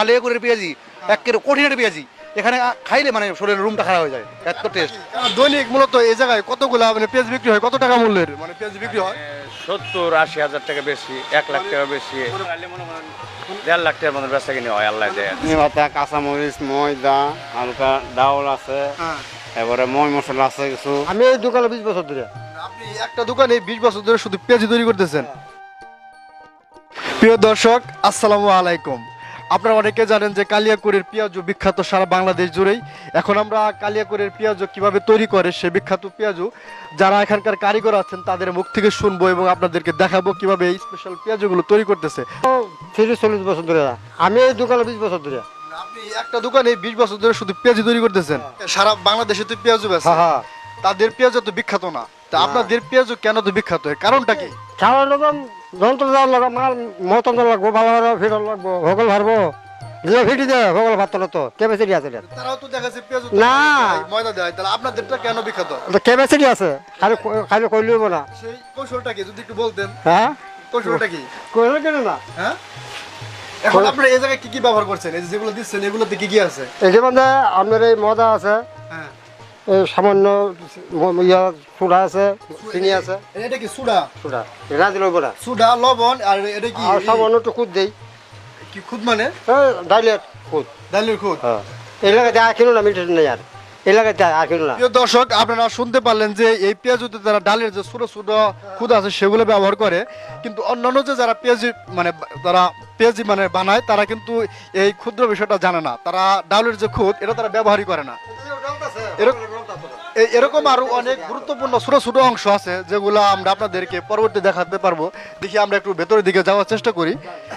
কালিয়াকুরের পেঁয়াজি একের কঠিনের পেঁয়াজি এখানে খাইলে মানে শরীরের রুমটা খারাপ হয়ে যায় এত টেস্ট দৈনিক মূলত এই জায়গায় কতগুলা মানে পেঁয়াজ বিক্রি হয় কত টাকা মূল্যের মানে পেঁয়াজ বিক্রি হয়? সত্তর আশি হাজার টাকা বেশি এক লাখ টাকা বেশি দেড় লাখ টাকার মতো বেচা কিনে হয় আল্লাহ দেয়। পাতা কাঁচামরিচ ময়দা হালকা ডাউল আছে এবারে ময় মশলা আছে কিছু। আমি এই দোকানে বিশ বছর ধরে। আপনি একটা দোকানে বিশ বছর ধরে শুধু পেঁয়াজি তৈরি করতেছেন। প্রিয় দর্শক আসসালামু আলাইকুম। আপনারা অনেকে জানেন যে কালিয়াকুরের পেঁয়াজ বিখ্যাত সারা বাংলাদেশ জুড়েই। এখন আমরা কালিয়াকুরের পেঁয়াজ কীভাবে তৈরি করে সে বিখ্যাত পেঁয়াজ যারা এখানকার কারিগর আছেন তাদের মুখ থেকে শুনব এবং আপনাদেরকে দেখাবো কীভাবে এই স্পেশাল পেঁয়াজগুলো তৈরি করতেছে। তিরিশ চল্লিশ বছর ধরে আমি এই দোকানে বিশ বছর ধরে। আপনি একটা দোকানে বিশ বছর ধরে শুধু পেঁয়াজি তৈরি করতেছেন? সারা বাংলাদেশে তো পেঁয়াজ বেছে হ্যাঁ হ্যাঁ। তাদের পেঁয়াজ তো বিখ্যাত না। তা আপনাদের পেঁয়াজ কেন তো বিখ্যাত? কারণটা কি? সারা রকম যন্ত্র মাল মতন লাগবো ভালো ভালো লাগবো ভগল ভারবো ফিটি দে ভগল ভাত তো কেবেসিটি আছে এটা তারাও তো দেখা পেঁয়াজ না। ময়দা দেয় তাহলে আপনাদেরটা কেন বিখ্যাত? কেবেসিটি আছে? খালি খালি কইলেও না। সেই কৌশলটা কি? যদি একটু বলতেন। হ্যাঁ? কৌশলটা কি? কইলে কেন না? হ্যাঁ? এখন আপনারা এই জায়গায় কি কি ব্যবহার করছেন? এই যেগুলো দিচ্ছেন এগুলোতে কি কি আছে? এই যে মানে আপনার এই মজা আছে। হ্যাঁ। সামান্য ইয়া সুডা আছে চিনি আছে। এটা কি সুডা সুডা না সুডা লবণ আর এটা কি? আর সামান্য একটু খুদ দেই। কি খুদ মানে? ডাইলেট খুদ। খুদ? হ্যাঁ। কিনো না মিটার নেই আর। এই লাগাতে আর কিনো না। প্রিয় দর্শক আপনারা শুনতে পারলেন যে এই পেঁয়াজুতে তারা ডালের যে ছোট ছোট খুদ আছে সেগুলো ব্যবহার করে। কিন্তু অন্যান্য যে যারা পেঁয়াজি মানে তারা পেঁয়াজি মানে বানায় তারা কিন্তু এই ক্ষুদ্র বিষয়টা জানে না। তারা ডালের যে খুদ এটা তারা ব্যবহারই করে না। এরকম- আরও অনেক গুরুত্বপূর্ণ ছোট ছোট অংশ আছে যেগুলো আমরা আপনাদেরকে পরবর্তী দেখাতে পারব। দেখি আমরা একটু ভেতরের দিকে যাওয়ার চেষ্টা করি।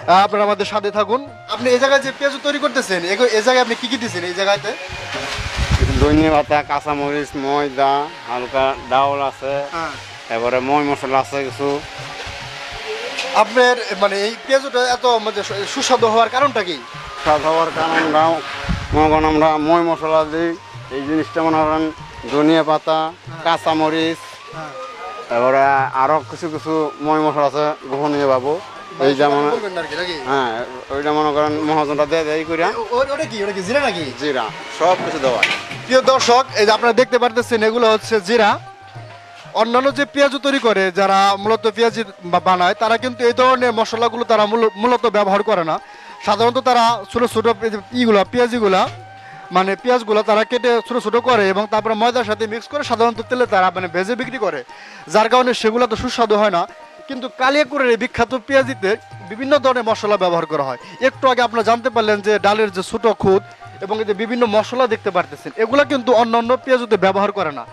আপনারা আমাদের সাথে থাকুন। আপনি এই জায়গায় যে পেঁয়াজ তৈরি করতেছেন এই জায়গায় আপনি কি কি দিচ্ছেন এই জায়গাতে? দৈনিক পাতা কাঁচামরিচ ময়দা হালকা ডাউল আছে। এবারে ময় মশলা আছে কিছু। আপনার মানে এই পেঁয়াজটা এত মানে সুস্বাদু হওয়ার কারণটা কি? স্বাদ হওয়ার কারণ আমরা ময় মশলা দিই। এই জিনিসটা মনে করেন ধনিয়া পাতা কাঁচামরিচ এবারে আরও কিছু কিছু ময় মশলা আছে গোপনীয় বাবু। এই যেমন? হ্যাঁ ওইটা মনে করেন মহাজনটা দিয়ে দেয় করিয়া ও- ও- ওটা কি? ওটা কি জিরা নাকি? জিরা সব কিছু দেওয়া প্রিয় দর্শক এই যে আপনারা দেখতে পারতেছেন এগুলো হচ্ছে জিরা। অন্যান্য যে পেঁয়াজ তৈরি করে যারা মূলত পেঁয়াজ বানায় তারা কিন্তু এই ধরনের মশলাগুলো তারা মূলত ব্যবহার করে না। সাধারণত তারা ছোটো ছোটো ইগুলা পেঁয়াজিগুলা মানে পেঁয়াজগুলো তারা কেটে ছোটো ছোটো করে এবং তারপরে ময়দার সাথে মিক্স করে সাধারণত তেলে তারা মানে ভেজে বিক্রি করে। যার কারণে সেগুলো তো সুস্বাদু হয় না। কিন্তু কালিয়াকুরের এই বিখ্যাত পেঁয়াজিতে বিভিন্ন ধরনের মশলা ব্যবহার করা হয়। একটু আগে আপনারা জানতে পারলেন যে ডালের যে ছোটো খুদ এবং এই যে বিভিন্ন মশলা দেখতে পারতেছেন, এগুলো কিন্তু অন্য অন্য পেঁয়াজুতে ব্যবহার করে না।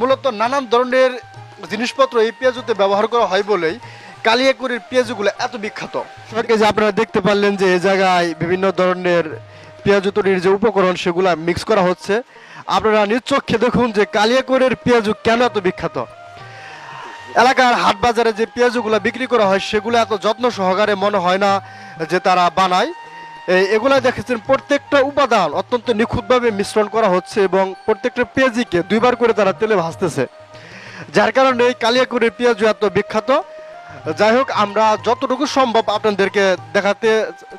মূলত নানান ধরনের জিনিসপত্র এই পেঁয়াজুতে ব্যবহার করা হয় বলেই কালিয়াকুরের পেঁয়াজগুলো এত বিখ্যাত। যে আপনারা দেখতে পারলেন যে এই জায়গায় বিভিন্ন ধরনের পেঁয়াজ তৈরির যে উপকরণ সেগুলো মিক্স করা হচ্ছে। আপনারা নিশ্চক্ষে দেখুন যে কালিয়াকুরের পেঁয়াজু কেন এত বিখ্যাত। এলাকার হাট বাজারে যে পেঁয়াজগুলো বিক্রি করা হয়, সেগুলো এত যত্ন সহকারে মনে হয় না যে তারা বানায়। এগুলা দেখেছেন প্রত্যেকটা উপাদান অত্যন্ত নিখুঁতভাবে মিশ্রণ করা হচ্ছে এবং প্রত্যেকটা পেঁয়াজিকে দুইবার করে তারা তেলে ভাজতেছে। যার কারণে এই কালিয়াকুরের পেঁয়াজ এত বিখ্যাত। যাই হোক আমরা যতটুকু সম্ভব আপনাদেরকে দেখাতে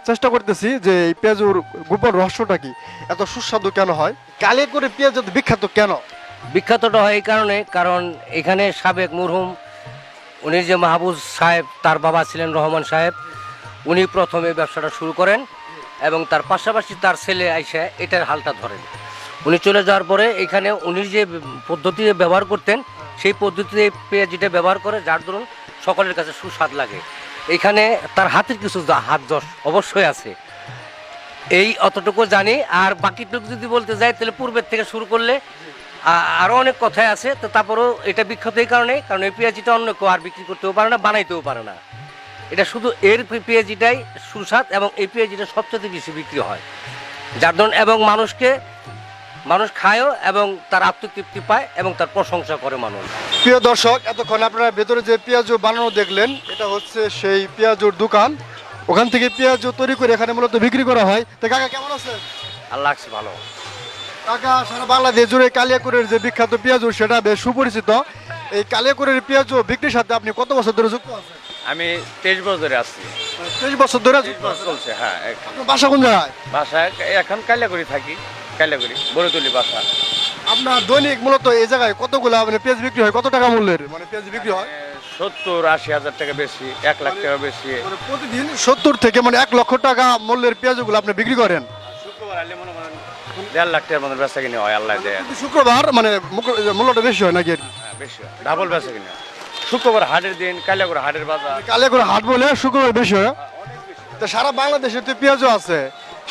চেষ্টা করতেছি যে এই পেঁয়াজুর গোপন রহস্যটা কি এত সুস্বাদু কেন হয়? কালিয়াকুরের পেঁয়াজ এত বিখ্যাত কেন? বিখ্যাতটা হয় এই কারণে কারণ এখানে সাবেক মরহুম উনি যে মাহবুজ সাহেব তার বাবা ছিলেন রহমান সাহেব উনি প্রথমে ব্যবসাটা শুরু করেন এবং তার পাশাপাশি তার ছেলে আইসা এটার হালটা ধরেন। উনি চলে যাওয়ার পরে এখানে উনি যে পদ্ধতি ব্যবহার করতেন সেই পদ্ধতিতে পেঁয়াজিটা ব্যবহার করে যার দরুন সকলের কাছে সুস্বাদ লাগে। এখানে তার হাতের কিছু হাত যশ অবশ্যই আছে। এই অতটুকু জানি, আর বাকিটুকু যদি বলতে যাই, তাহলে পূর্বের থেকে শুরু করলে আরও অনেক কথাই আছে, তো তারপরেও এটা বিখ্যাত এই কারণে কারণ এই পেঁয়াজিটা অন্য কেউ আর বিক্রি করতেও পারে না, বানাইতেও পারে না। এটা শুধু এর পেঁয়াজিটাই সুস্বাদ, এবং এই পেঁয়াজিটা সবচেয়ে বেশি বিক্রি হয়। যার ধরুন, এবং মানুষকে মানুষ খায়ও এবং তার আত্মতৃপ্তি পায় এবং তার প্রশংসা করে মানুষ। প্রিয় দর্শক এতক্ষণ আপনারা ভেতরে যে পেঁয়াজু বানানো দেখলেন এটা হচ্ছে সেই পেঁয়াজুর দোকান। ওখান থেকে পেঁয়াজু তৈরি করে এখানে মূলত বিক্রি করা হয়। তো কাকা কেমন আছেন? আর লাগছে ভালো। কাকা সারা বাংলাদেশ জুড়ে কালিয়াকুরের যে বিখ্যাত পেঁয়াজু সেটা বেশ সুপরিচিত। এই কালিয়াকুরের পেঁয়াজু বিক্রির সাথে আপনি কত বছর ধরে যুক্ত আছেন? আমি তেইশ বছর ধরে আসছি তেইশ বছর ধরে চলছে হ্যাঁ বাসা কোন জায়গায়? বাসায় এখন কাইলাগুড়ি থাকি। কাইলাগুড়ি বড়তুলি বাসা। আপনার দৈনিক মূলত এই জায়গায় কতগুলা মানে পেঁয়াজ বিক্রি হয়? কত টাকা মূল্যের মানে পেঁয়াজ বিক্রি হয়? সত্তর আশি হাজার টাকা বেশি এক লাখ টাকা বেশি। মানে প্রতিদিন সত্তর থেকে মানে এক লক্ষ টাকা মূল্যের পেঁয়াজগুলো আপনি বিক্রি করেন? শুক্রবার আলে মনে করেন দেড় লাখ টাকার মতো বেচা কিনে হয় আল্লাহ দেয়। শুক্রবার মানে মূল্যটা বেশি হয় নাকি? হ্যাঁ বেশি হয় ডাবল বেচা কিনে শুক্রবার হাটের দিন কাইলাগুড়ি হাটের বাজার। কালে হাট বলে শুক্রবার বেশি হয়। তো সারা বাংলাদেশে তো পেঁয়াজও আছে।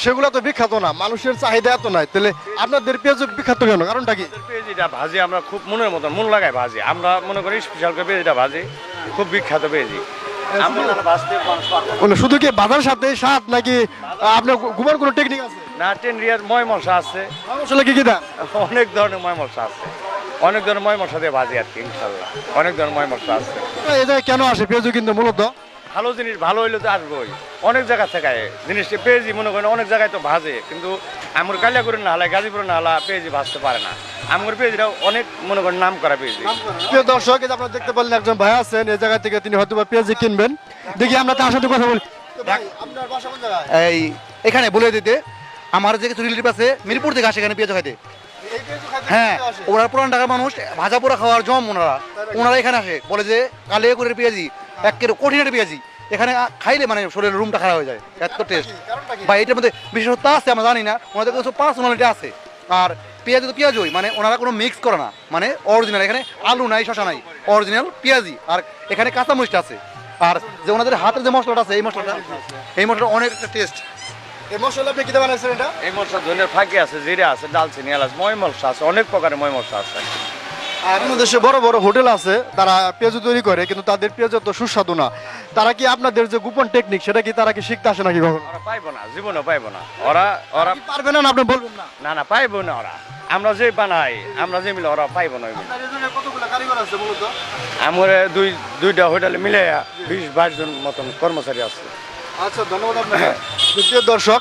সেগুলো তো বিখ্যাত না মানুষের চাহিদা এত নাই। তাহলে আপনাদের পেঁয়াজ বিখ্যাত কেন? কারণটা কি? পেঁয়াজিটা ভাজি আমরা খুব মনের মতন মন লাগাই ভাজি। আমরা মনে করি স্পেশাল করে পেঁয়াজিটা ভাজি খুব বিখ্যাত পেঁয়াজি শুধু কি বাজার সাথে স্বাদ নাকি আপনার ঘুমার কোনো টেকনিক আছে? না টেন রিয়ার ময় মশলা আছে। আসলে কি কি অনেক ধরনের ময় মশলা আছে। অনেক ধরনের ময় মশলা দিয়ে ভাজি আর কি ইনশাল্লাহ অনেক ধরনের ময় মশলা আছে। জায়গায় কেন আসে পেঁয়াজ কিন্তু মূলত? ভালো জিনিস ভালো হইলে তো আসবোই। অনেক জায়গা থেকে। জিনিসটা পেঁয়াজি মনে করেন অনেক জায়গায় তো ভাজে কিন্তু আমার কালিয়াগুড়ি না হলে গাজীপুরে না হলে পেঁয়াজি ভাজতে পারে না। আমার পেঁয়াজিটা অনেক মনে করেন নাম করা পেঁয়াজি প্রিয় দর্শক আপনারা দেখতে পারলেন একজন ভাই আছেন এই জায়গা থেকে তিনি হয়তো বা পেঁয়াজ কিনবেন। দেখি আমরা তার সাথে কথা বলি। এই এখানে বলে দিতে আমার যে কিছু রিলেটিভ আছে মিরপুর থেকে আসে এখানে পেঁয়াজ খাইতে। এই পেঁয়াজ খাইতে হ্যাঁ ওরা পুরান ঢাকার মানুষ ভাজা পোড়া খাওয়ার জম ওনারা। ওনারা এখানে আসে বলে যে কালিয়াকুড়ের পেঁয়াজি একের কঠিনের পেঁয়াজি এখানে খাইলে মানে শরীরের রুমটা খারাপ হয়ে যায়। এত টেস্ট বা এটার মধ্যে বিশেষত্ব আছে আমরা জানি না। ওনাদের কিছু পার্সোনালিটি আছে। আর পেঁয়াজ তো পেঁয়াজই মানে ওনারা কোনো মিক্স করে না। মানে অরিজিনাল এখানে আলু নাই শশা নাই। অরিজিনাল পেঁয়াজি। আর এখানে কাঁচা মরিচটা আছে। আর যে ওনাদের হাতের যে মশলাটা আছে এই মশলাটা এই মশলাটা অনেক একটা টেস্ট এই মশলা আপনি কিনে বানাইছেন এটা? এই মশলা ধনের ফাঁকি আছে জিরা আছে দালচিনি এলাচ ময় মশলা আছে অনেক প্রকারের ময় মশলা আছে। আর দেশে বড় বড় হোটেল আছে তারা পেঁয়াজ তৈরি করে কিন্তু তাদের পেঁয়াজ তো সুস্বাদু না। তারা কি আপনাদের যে গোপন টেকনিক সেটা কি তারা কি শিখতে আসে নাকি কখনো? ওরা পাইবো না জীবনে পাইবো না। ওরা ওরা পারবে না আপনি বলবেন না। না না পাইবো না ওরা। আমরা যে বানাই আমরা যে মিলে ওরা পাইবো না। ওই কতগুলো কারিগর আছে মূলত? আমার দুই দুইটা হোটেলে মিলে বিশ বাইশ জন মতন কর্মচারী আছে। আচ্ছা ধন্যবাদ আপনাকে। দ্বিতীয় দর্শক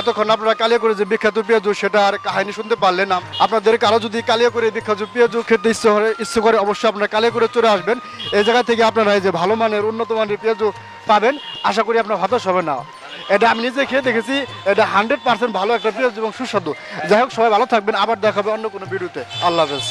এতক্ষণ আপনারা কালিয়া করে যে বিখ্যাত পেঁয়াজু, সেটার কাহিনী শুনতে পারলেন আপনাদের কারও যদি কালিয়া করে বিখ্যাত পেঁয়াজু খেতে ইচ্ছে করে ইচ্ছে করে, অবশ্যই আপনারা কালিয়া করে চলে আসবেন। এই জায়গা থেকে আপনারা এই যে ভালো মানের, উন্নত মানের পেঁয়াজু পাবেন। আশা করি আপনার হতাশ হবে না। এটা আমি নিজে খেয়ে দেখেছি, এটা হান্ড্রেড পার্সেন্ট ভালো একটা পেঁয়াজ এবং সুস্বাদু। যাই হোক, সবাই ভালো থাকবেন। আবার দেখাবে অন্য কোনো ভিডিওতে। আল্লাহ হাফেজ।